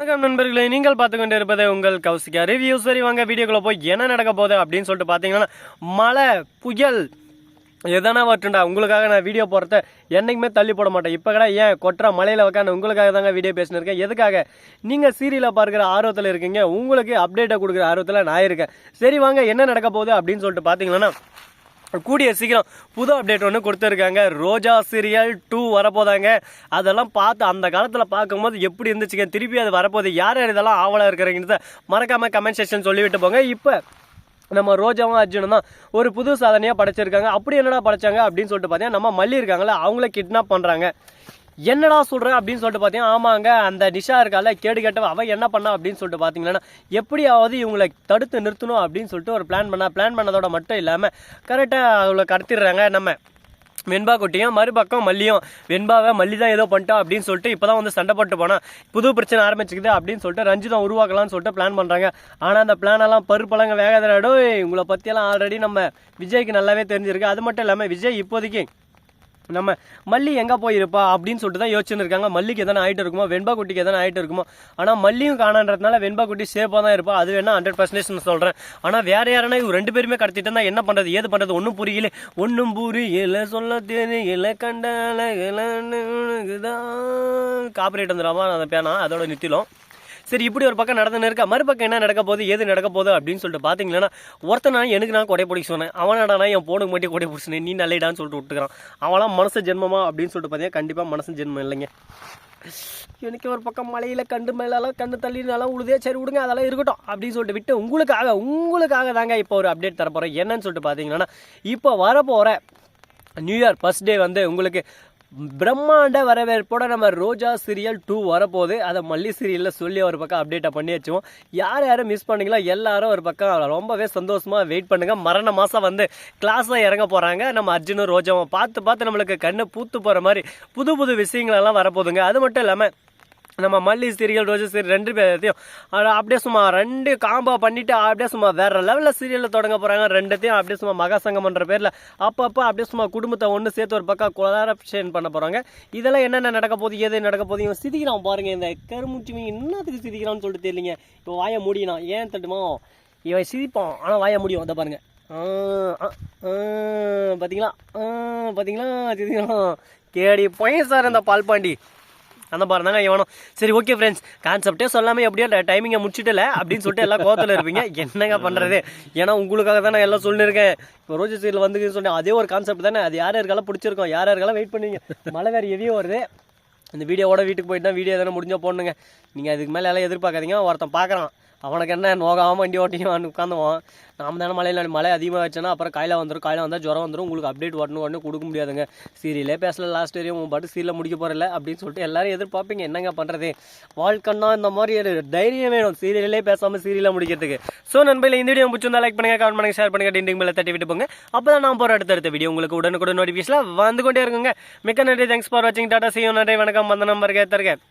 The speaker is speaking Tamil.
வணக்கம் நண்பர்களே நீங்கள் பார்த்து கொண்டு இருப்பது உங்கள் கௌசிகா ரிவ்யூ சரி வாங்க வீடியோக்குள்ள போய் என்ன நடக்க போகுது அப்படின்னு சொல்லிட்டு பார்த்தீங்கன்னா மழை புயல் எதனா வரட்டுண்டா உங்களுக்காக நான் வீடியோ போடுறத என்றைக்குமே தள்ளி போட மாட்டேன். இப்போ கூட ஏன் கொட்டுற மலையில் உட்காந்து உங்களுக்காக தாங்க வீடியோ பேசினிருக்கேன். எதுக்காக? நீங்கள் சீரியலில் பார்க்குற ஆர்வத்தில் இருக்கீங்க உங்களுக்கு அப்டேட்டை கொடுக்குற ஆர்வத்தில் நான் இருக்கேன். சரி வாங்க என்ன நடக்க போகுது அப்படின்னு சொல்லிட்டு பார்த்தீங்கன்னா கூடிய சீக்கிரம் புது அப்டேட் ஒன்று கொடுத்துருக்காங்க. ரோஜா சீரியல் டூ வரப்போதாங்க. அதெல்லாம் பார்த்து அந்த காலத்தில் பார்க்கும்போது எப்படி இருந்துச்சுங்க? திருப்பி அது வரப்போகுது. யார் யார் இதெல்லாம் ஆவலாக இருக்கிறீங்கிறத மறக்காமல் கமெண்ட் செக்ஷன் சொல்லிவிட்டு போங்க. இப்போ நம்ம ரோஜாவும் அர்ஜுனும் தான் ஒரு புது சாதனையாக படைச்சிருக்காங்க. அப்படி என்னடா படைச்சாங்க அப்படின்னு சொல்லிட்டு பார்த்தீங்கன்னா நம்ம மல்லி இருக்காங்களே அவங்கள கிட்னாப் பண்ணுறாங்க என்னடா சொல்ற அப்படின்னு சொல்லிட்டு பார்த்தீங்கன்னா ஆமாங்க அந்த நிஷா இருக்கால கேடு கேட்டவ அவ என்ன பண்ணா அப்படின்னு சொல்லிட்டு பார்த்தீங்கன்னா எப்படியாவது இவங்களை தடுத்து நிறுத்தணும் அப்படின்னு சொல்லிட்டு ஒரு பிளான் பண்ணா பிளான் பண்ணதோட மட்டும் இல்லாமல் கரெக்டாக அவளை கடத்திடுறாங்க. நம்ம வெண்பா குட்டியும் மறுபக்கம் மல்லியும். வெண்பாவை மல்லி தான் ஏதோ பண்ணிட்டா அப்படின்னு சொல்லிட்டு இப்போ தான் வந்து சண்டை போட்டு போனால் புது பிரச்சனை ஆரம்பிச்சுக்குது அப்படின்னு சொல்லிட்டு ரஞ்சிதம் உருவாக்கலாம்னு சொல்லிட்டு பிளான் பண்ணுறாங்க ஆனால் அந்த பிளானெல்லாம் பருப்பழங்க பருப்பழங்க வேகாதடோ உங்களை பற்றியெல்லாம் ஆல்ரெடி நம்ம விஜய்க்கு நல்லாவே தெரிஞ்சிருக்கு. அது மட்டும் இல்லாமல் விஜய் இப்போதைக்கு நம்ம மல்லி எங்கே போயிருப்பா அப்படின்னு சொல்லிட்டு தான் யோசிச்சுன்னு இருக்காங்க மல்லிக்கு எதனா ஆகிட்டு இருக்குமோ வெண்பா குட்டிக்கு எதனா ஆகிட்டு இருக்குமோ. ஆனால் மல்லியும் காணன்றதுனால வெண்பா குட்டி சேஃபாக தான் இருப்பா. அது வேணா ஹண்ட்ரட் பர்சன்டேஜ் நான் சொல்கிறேன் ஆனால் வேறு யாருன்னா இவங்க ரெண்டு பேருமே கடத்திட்டு என்ன பண்ணுறது ஏது பண்ணுறது ஒன்றும் புரியல. ஒன்றும் புரியல சொல்ல தெரியல கண்டால காப்பரேட் வந்துடாமா அந்த பேனா அதோட நித்திலும் சரி இப்படி ஒரு பக்கம் நடந்துன்னு இருக்கா? மறுபக்கம் என்ன நடக்க போகுது? எது நடக்க போகுது? அப்படின்னு சொல்லிட்டு பார்த்தீங்கன்னா ஒருத்தன் நான் எனக்கு நான் கொடை பிடிக்க சொன்னேன். அவனாடானா என் போனுக்கு மட்டும் கொடை பிடிச்சினேன் நீ நல்லிடான்னு சொல்லிட்டு விட்டுக்கிறான் அவனாம் மனசு ஜென்மமா? அப்படின்னு சொல்லிட்டு பார்த்தீங்கன்னா கண்டிப்பாக மனசு ஜென்மம் இல்லைங்க. எனக்கு ஒரு பக்கம் மலையில் கண்டு மேலெல்லாம் கண்டு தள்ளினாலும் உழுதே சரி விடுங்க அதெல்லாம் இருக்கட்டும் அப்படின்னு சொல்லிட்டு விட்டு உங்களுக்காக உங்களுக்காக தாங்க இப்போ ஒரு அப்டேட் தரப்போகிறேன் என்னன்னு சொல்லிட்டு பார்த்தீங்கன்னா இப்போ வரப்போகிற நியூ இயர் ஃபர்ஸ்ட் டே வந்து உங்களுக்கு பிரம்மாண்ட வரவேற்போட நம்ம ரோஜா சீரியல் டூ வரப்போகுது. அதை மல்லி சீரியலில் சொல்லி ஒரு பக்கம் அப்டேட்டை பண்ணி வச்சுவோம். யார் யாரும் மிஸ் பண்ணீங்களோ எல்லாரும் ஒரு பக்கம் ரொம்பவே சந்தோஷமாக வெயிட் பண்ணுங்கள் மரண மாதம் வந்து கிளாஸில் இறங்க போகிறாங்க நம்ம அர்ஜுனும் ரோஜாவும் பார்த்து பார்த்து நம்மளுக்கு கண்ணு பூத்து போகிற மாதிரி புது புது விஷயங்களெல்லாம் வரப்போகுதுங்க. அது மட்டும் இல்லாமல் நம்ம மல்லி சீரியல் ரோஜா சீரியல் ரெண்டு பேர்த்தையும் அப்படியே சும்மா ரெண்டு காம்போ பண்ணிட்டு அப்படியே சும்மா வேற லெவலில் சீரியலில் தொடங்க போகிறாங்க ரெண்டுத்தையும் அப்படியே சும்மா மகாசங்கம்ன்ற பேரில் அப்பப்போ அப்படியே சும்மா குடும்பத்தை ஒன்று சேர்த்து ஒரு பக்கம் கொலாரப்ஷன் பண்ண போகிறாங்க இதெல்லாம் என்னென்ன நடக்க போகுது எது நடக்க போகுது இவன் பாருங்க. இந்த கருமுச்சி என்னத்துக்கு சிதிக்கிறான்னு சொல்லிட்டு தெரியலீங்க. இப்போ வாயை முடியணும் ஏன் தட்டுமோ இவன் சிரிப்பான். ஆனால் வாயை முடியும். அதை பாருங்க. பார்த்தீங்களா பார்த்தீங்களா சிதிக்கிறான் கேடி பையன் சார் இந்த பால்பாண்டி. அந்த பாரு தாங்க இவனும். சரி ஓகே ஃப்ரெண்ட்ஸ் கான்செப்டே சொல்லாமல் எப்படியோ டைமிங்கை முடிச்சிட்டல அப்படின்னு சொல்லிட்டு எல்லாம் கோவத்தில் இருப்பீங்க. என்னங்க பண்ணுறது ஏன்னா உங்களுக்காக தான் நான் எல்லாம் சொல்லியிருக்கேன் இப்போ ரோஜா சீரில் வந்து சொன்னேன். அதே ஒரு கான்செப்ட் தானே. அது யார் யாருக்கெல்லாம் பிடிச்சிருக்கோம்? யார் யாருக்கெல்லாம் வெயிட் பண்ணுவீங்க? மழை வேறு எதையும் வருது. இந்த வீடியோவோட வீட்டுக்கு போயிட்டு தான் வீடியோ எதனா முடிஞ்சால் போடணுங்க. நீங்கள் அதுக்கு மேலே எல்லாம் எதிர்பார்க்காதீங்க. ஒருத்தன் பார்க்குறான் அவனுக்கு என்ன நோகாமல் வண்டி ஓட்டியும் உட்காந்துவான் நாம தானே மழையில் மழை அதிகமாக வச்சோன்னா அப்புறம் காயில வந்துடும் காயில வந்தால் ஜுரம் வந்துடும் உங்களுக்கு அப்டேட் வரணும் உடனே கொடுக்க முடியாதுங்க. சீரியலே பேசல லாஸ்ட் வரையும் உன் பாட்டு சீரியல் முடிக்க போகிறல அப்படின்னு சொல்லிட்டு எல்லாரும் எதிர்பார்ப்பீங்க. என்னங்க பண்ணுறது வாழ்க்கைன்னா இந்த மாதிரி ஒரு தைரியம் வேணும். சீரியலே பேசாமல் சீரியலாக முடிக்கிறதுக்கு. ஸோ நண்பர்கள் இந்த வீடியோ பிடிச்சிருந்தா லைக் பண்ணுங்கள் கமெண்ட் பண்ணுங்க ஷேர் பண்ணுங்க டிண்டிங் மேலே தட்டி விட்டு போங்க. அப்போ தான் நான் போகிற அடுத்தடுத்த வீடியோ உங்களுக்கு உடனுக்குடன் நோட்டிஃபிகேஷனில் வந்து கொண்டே இருக்குங்க. மிக்க நன்றி. தேங்க்ஸ் ஃபார் வாட்சிங் டாடா செய்யும் நன்றி. வணக்கம். வந்த நம்பருக்கு ஏற்றுருக்கேன்